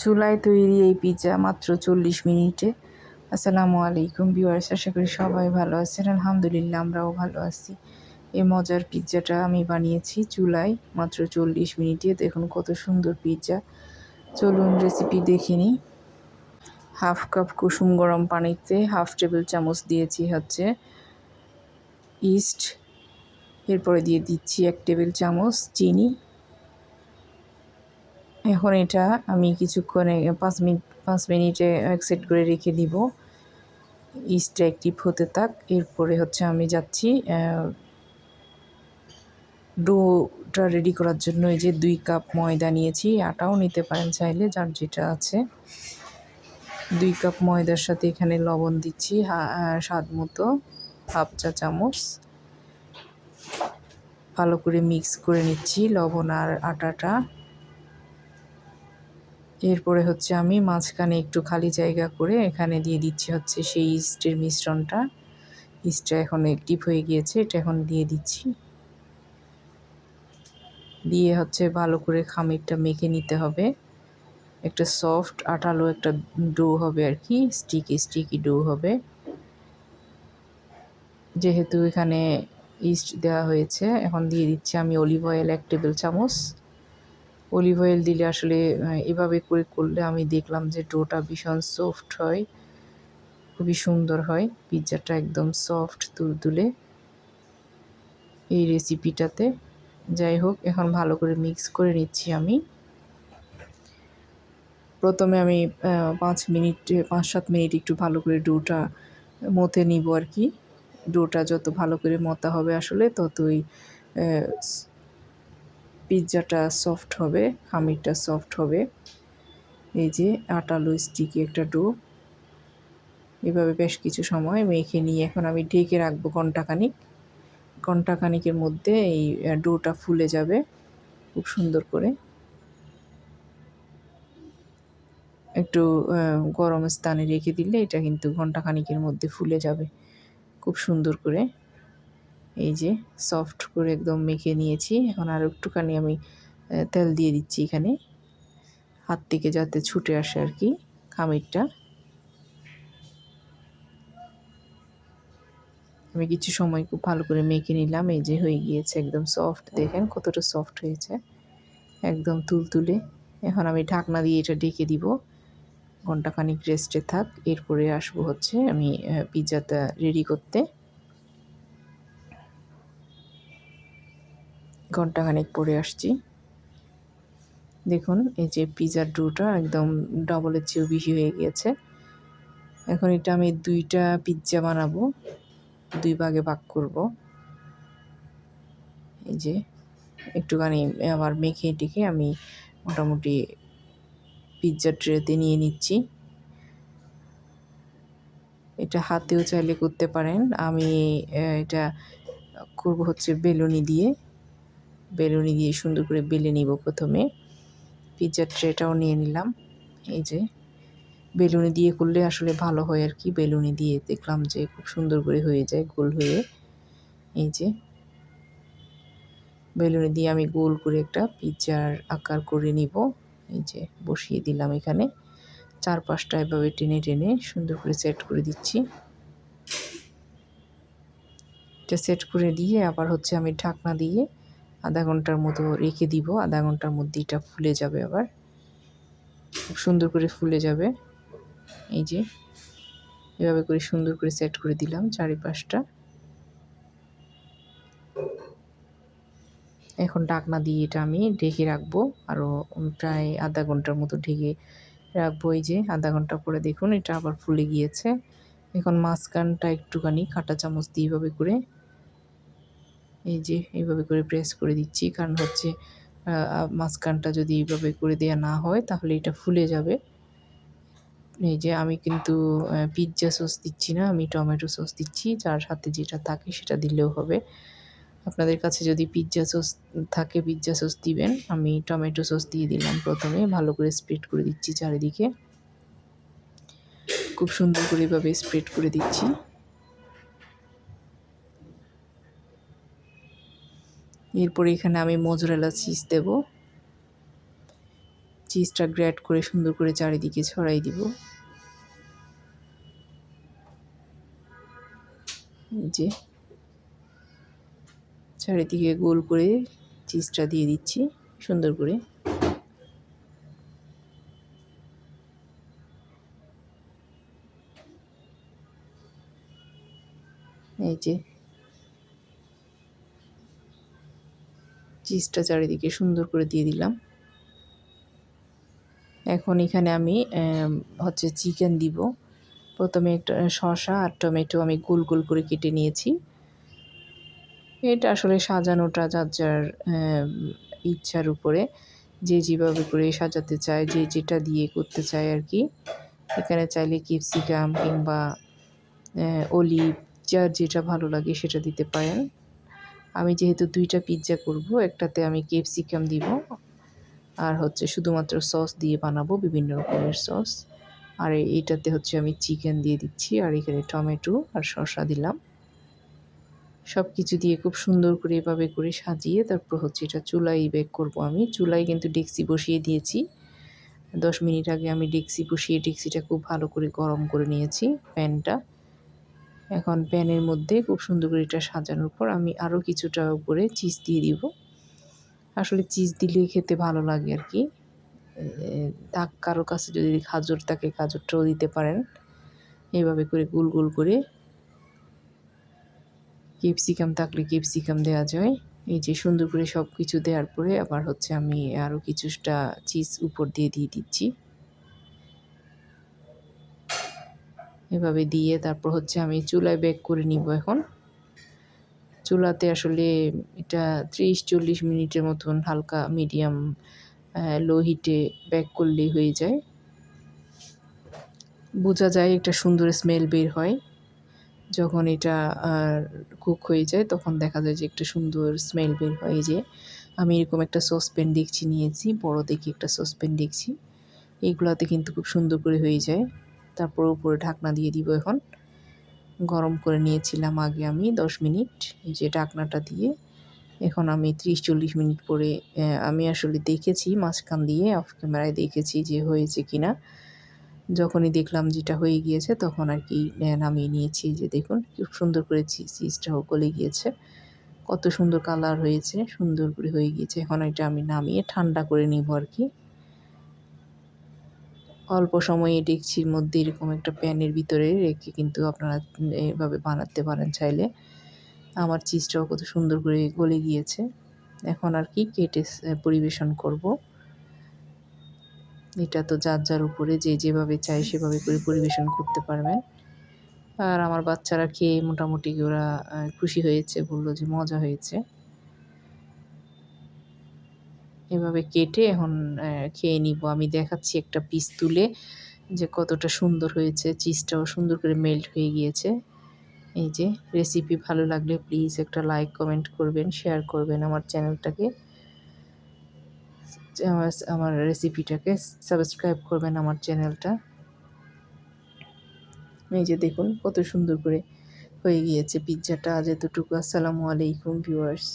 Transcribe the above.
চুলায় তৈরি এই পিৎজা মাত্র চল্লিশ মিনিটে। আসসালামু আলাইকুম ভিউয়ার্স, আশা করি সবাই ভালো আছেন। আলহামদুলিল্লাহ, আমরাও ভালো আছি। এই মজার পিৎজাটা আমি বানিয়েছি চুলায় মাত্র চল্লিশ মিনিটে। দেখুন কত সুন্দর পিৎজা চলুন রেসিপি দেখে নিই। হাফ কাপ কুসুম গরম পানিতে হাফ টেবিল চামচ দিয়েছি হচ্ছে ইস্ট এরপরে দিয়ে দিচ্ছি এক টেবিল চামচ চিনি। এখন এটা আমি কিছুক্ষণে, পাঁচ মিনিট পাঁচ মিনিটে এক সেট করে রেখে দিব। ইস্টটা অ্যাক্টিভ হতে থাক, এরপরে হচ্ছে আমি যাচ্ছি ডোটা রেডি করার জন্য এই যে দুই কাপ ময়দা নিয়েছি। আটাও নিতে পারেন চাইলে, যার যেটা আছে। দুই কাপ ময়দার সাথে এখানে লবণ দিচ্ছি স্বাদ মতো, হাফ চা চামচ। ভালো করে মিক্স করে নিচ্ছি লবণ আর আটাটা। এরপরে হচ্ছে আমি মাঝখানে একটু খালি জায়গা করে এখানে দিয়ে দিচ্ছি হচ্ছে সেই ইস্টের মিশ্রণটা। ইস্টটা এখন অ্যাক্টিভ হয়ে গিয়েছে, এটা এখন দিয়ে দিচ্ছি। দিয়ে হচ্ছে ভালো করে খামিরটা মেখে নিতে হবে। একটা সফট আটালো একটা ডো হবে আর কি স্টিকি স্টিকি ডো হবে। যেহেতু এখানে ইস্ট দেওয়া হয়েছে, এখন দিয়ে দিচ্ছি আমি অলিভ অয়েল এক টেবিল চামচ। অলিভ অয়েল দিলে আসলে এভাবে করে করলে আমি দেখলাম যে ডোটা ভীষণ সফট হয়। খুবই সুন্দর হয়। পিৎজাটা একদম সফট তুলতুলে এই রেসিপিটাতে যাই হোক, এখন ভালো করে মিক্স করে নিচ্ছি আমি। প্রথমে আমি পাঁচ মিনিট, পাঁচ সাত মিনিট একটু ভালো করে ডোটা মতে নিব আর কি। ডোটা যত ভালো করে মতা হবে আসলে, ততই পিৎজাটা সফট হবে, খামিরটা সফট হবে। এই যে আটালো স্টিকি একটা ডো এভাবে বেশ কিছু সময় মেখে নিয়ে এখন আমি ঢেকে রাখব ঘন্টাখানিক। ঘন্টাখানিকের মধ্যে এই ডোটা ফুলে যাবে খুব সুন্দর করে। একটু গরম স্থানে রেখে দিলে এটা কিন্তু ঘন্টাখানিকের মধ্যে ফুলে যাবে খুব সুন্দর করে। এই যে সফট করে একদম মেখে নিয়েছি। এখন আর একটুখানি আমি তেল দিয়ে দিচ্ছি এখানে। হাত থেকে যাতে ছুটে আসে আর কি, খামিরটা। আমি কিছু সময় খুব ভালো করে মেখে নিলাম। এই যে হয়ে গিয়েছে একদম সফট দেখেন কতটা সফট হয়েছে। একদম তুলতুলে। এখন আমি ঢাকনা দিয়ে এটা ডেকে দিব। ঘন্টাখানিক রেস্টে থাক। এরপরে আসব হচ্ছে আমি পিৎজাটা রেডি করতে। ঘন্টাখানেক পরে আসছি। দেখুন, এই যে পিজার ডোটা একদম ডবলের চেয়েও বেশি হয়ে গিয়েছে। এখন এটা আমি দুইটা পিৎজা বানাবো, দুই ভাগে ভাগ করব। এই যে, একটুখানি আবার মেখে টেখে আমি মোটামুটি পিৎজা ট্রেতে নিয়ে নিচ্ছি। এটা হাতেও চাইলে করতে পারেন। আমি এটা করব হচ্ছে বেলুনি দিয়ে। বেলুনি দিয়ে সুন্দর করে বেলে নিব প্রথমে। পিৎজার ট্রেটাও নিয়ে নিলাম। এই যে, বেলুনি দিয়ে করলে আসলে ভালো হয় আর কি। বেলুনি দিয়ে দেখলাম যে খুব সুন্দর করে হয়ে যায় গোল হয়ে। এই যে, বেলুনি দিয়ে আমি গোল করে একটা পিৎজার আকার করে নিব। এই যে, বসিয়ে দিলাম এখানে। চার পাঁচটা এভাবে টেনে টেনে সুন্দর করে সেট করে দিচ্ছি। এটা সেট করে দিয়ে আবার হচ্ছে আমি ঢাকনা দিয়ে আধা ঘণ্টার মতো রেখে দিব, আধা ঘণ্টার মধ্যে এটা ফুলে যাবে আবার। খুব সুন্দর করে ফুলে যাবে। এই যে, এভাবে করে সুন্দর করে সেট করে দিলাম চারিপাশটা। এখন ডাকনা দিয়ে এটা আমি ঢেকে রাখব আরও প্রায় আধা ঘণ্টার মতো ঢেকে রাখব। এই যে, আধা ঘণ্টা পরে দেখুন এটা আবার ফুলে গিয়েছে। এখন মাঝখানটা একটুখানি কাঁটা চামচ দিয়ে এভাবে করে এই যে এইভাবে করে প্রেস করে দিচ্ছি। কারণ হচ্ছে মাঝখানটা যদি এইভাবে করে দেওয়া না হয়, তাহলে এটা ফুলে যাবে। এই যে আমি কিন্তু পিৎজা সস দিচ্ছি না, আমি টমেটো সস দিচ্ছি। যার সাথে যেটা থাকে সেটা দিলেও হবে। আপনাদের কাছে যদি পিৎজা সস থাকে পিৎজা সস দিবেন। আমি টমেটো সস দিয়ে দিলাম প্রথমে। ভালো করে স্প্রেড করে দিচ্ছি চারিদিকে। খুব সুন্দর করে এভাবে স্প্রেড করে দিচ্ছি। এরপরে এখানে আমি মোজরেলা চিজ দেব। চিজটা গ্র্যাড করে সুন্দর করে চারিদিকে ছড়াই দিব। যে চারিদিকে গোল করে চিজটা দিয়ে দিচ্ছি সুন্দর করে। এই যে চিজটা চারিদিকে সুন্দর করে দিয়ে দিলাম। এখন এখানে আমি হচ্ছে চিকেন দিব। প্রথমে একটা শসা আর টমেটো আমি গোল গোল করে কেটে নিয়েছি। এটা আসলে সাজানোটা যার যার ইচ্ছার উপরে। যে যেভাবে করে সাজাতে চায়, যে যেটা দিয়ে করতে চায় আর কি। এখানে চাইলে ক্যাপসিকাম কিংবা অলিভ, যার যেটা ভালো লাগে সেটা দিতে পারেন। আমি যেহেতু দুইটা পিৎজা করব, একটাতে আমি ক্যাপসিকাম দিব, আর হচ্ছে শুধুমাত্র সস দিয়ে বানাবো বিভিন্ন রকমের সস আর এইটাতে হচ্ছে আমি চিকেন দিয়ে দিচ্ছি, আর এখানে টমেটো আর শসা দিলাম। সব কিছু দিয়ে খুব সুন্দর করে এভাবে করে সাজিয়ে তারপর হচ্ছে এটা চুলাই বেক করব আমি। চুলাই কিন্তু ডেক্সি বসিয়ে দিয়েছি। দশ মিনিট আগে আমি ডেক্সি বসিয়ে ডেক্সিটা খুব ভালো করে গরম করে নিয়েছি প্যানটা এখন প্যানের মধ্যে খুব সুন্দর করে এটা সাজানোর পর আমি আরও কিছুটা উপরে চিজ দিয়ে দিব। আসলে চিজ দিলে খেতে ভালো লাগে আর কি। তাক কারও কাছে যদি খাজুর থাকে, খাজুরটাও দিতে পারেন। এভাবে করে গোল গোল করে ক্যাপসিকাম থাকলে ক্যাপসিকাম দেওয়া যায়। এই যে সুন্দর করে সব কিছু দেওয়ার পরে আবার হচ্ছে আমি আরও কিছুটা চিজ উপর দিয়ে দিয়ে দিচ্ছি। এভাবে দিয়ে তারপর হচ্ছে আমি চুলায় বেক করে নিব এখন। চুলাতে আসলে এটা ত্রিশ চল্লিশ মিনিটের মতন হালকা মিডিয়াম লো হিটে বেক করলেই হয়ে যায়। বোঝা যায় একটা সুন্দর স্মেল বের হয়। যখন এটা কুক হয়ে যায় তখন দেখা যায় যে একটা সুন্দর স্মেল বের হয়। যে আমি এরকম একটা সসপ্যান দেখছি, নিয়েছি, বড় দেখি একটা সসপ্যান দেখছি। এগুলাতে কিন্তু খুব সুন্দর করে হয়ে যায়। তারপর উপরে ঢাকনা দিয়ে দিব এখন। গরম করে নিয়েছিলাম আগে আমি দশ মিনিট। এই যে ঢাকনাটা দিয়ে এখন আমি ত্রিশ চল্লিশ মিনিট পরে আমি আসলে দেখেছি, মাঝখান দিয়ে অফ ক্যামেরায় দেখেছি যে হয়েছে কিনা। যখনই দেখলাম যেটা হয়ে গিয়েছে তখন আর কি নামিয়ে নিয়েছি। যে দেখুন, খুব সুন্দর করে চিজটাও গলে গিয়েছে। কত সুন্দর কালার হয়েছে, সুন্দর করে হয়ে গিয়েছে। এখন এটা আমি নামিয়ে ঠান্ডা করে নিব আর কি। অল্প সময়ে ডেকচির মধ্যে এরকম একটা প্যানের ভিতরে রেখে কিন্তু আপনারা এভাবে বানাতে পারেন চাইলে। আমার চিজটাও কত সুন্দর করে গলে গিয়েছে। এখন আর কি কেটে পরিবেশন করব। এটা তো যার যার উপরে যে যেভাবে চায় সেভাবে করে পরিবেশন করতে পারবেন। আর আমার বাচ্চারা খেয়ে মোটামুটি ওরা খুশি হয়েছে, বলল যে মজা হয়েছে। এভাবে কেটে এখন খেয়ে নিব। আমি দেখাচ্ছি একটা পিস তুলে, যে কতটা সুন্দর হয়েছে। চিজটাও সুন্দর করে মেল্ট হয়ে গিয়েছে। এই যে রেসিপি ভালো লাগলে প্লিজ একটা লাইক কমেন্ট করবেন শেয়ার করবেন আমার চ্যানেলটাকে আমার রেসিপিটাকে সাবস্ক্রাইব করবেন আমার চ্যানেলটা এই যে দেখুন, কত সুন্দর করে হয়ে গিয়েছে পিৎজাটা আজ এতটুকু। আসসালামু আলাইকুম ভিউয়ার্স